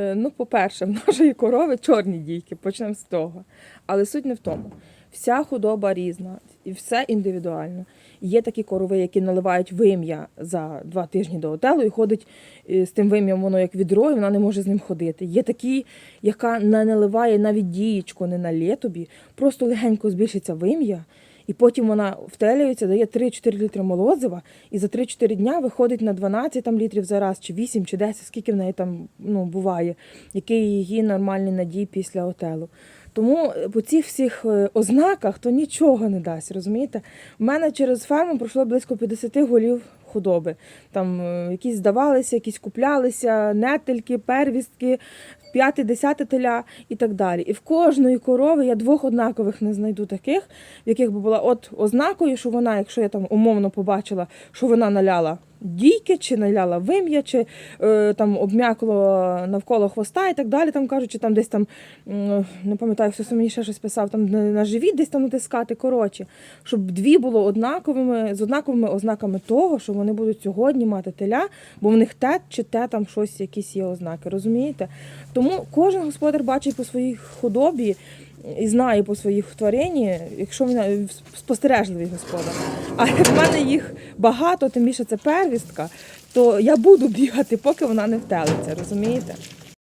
Е, Ну, по-перше, в нашої корови чорні дійки, почнемо з того. Але суть не в тому. Вся худоба різна, і все індивідуально. Є такі корови, які наливають вим'я за два тижні до отелу і ходить е, з тим вим'ям, воно як відро, і вона не може з ним ходити. Є такі, яка не наливає навіть дієчку, не налє тобі, просто легенько збільшиться вим'я, і потім вона втелюється, дає 3-4 літри молозива, і за 3-4 дня виходить на 12 там, літрів за раз, чи 8, чи 10, скільки в неї там ну, буває, який її нормальний надій після отелу. Тому е, по цих всіх е, ознаках то нічого не дасть, розумієте? У мене через ферму пройшло близько 50 голів худоби. Там е, якісь здавалися, якісь куплялися, нетельки, первістки, п'яте, десяте теля і так далі. І в кожної корови я двох однакових не знайду таких, в яких би була от ознакою, що вона, якщо я там умовно побачила, що вона наляла дійки, чи наляла вим'я, чи е, там обм'якло навколо хвоста і так далі. Там кажуть, чи там десь там не пам'ятаю, хтось мені ще щось писав, там на живіт десь там натискати. Коротше, щоб дві було однаковими з однаковими ознаками того, що вони будуть сьогодні мати теля, бо в них те чи те там щось, якісь є ознаки. Розумієте? Тому кожен господар бачить по своїй худобі. І знаю по своїх тварині, якщо він е, спостережливий господар. А як в мене їх багато, тим більше це первістка, то я буду бігати, поки вона не втелиться, розумієте?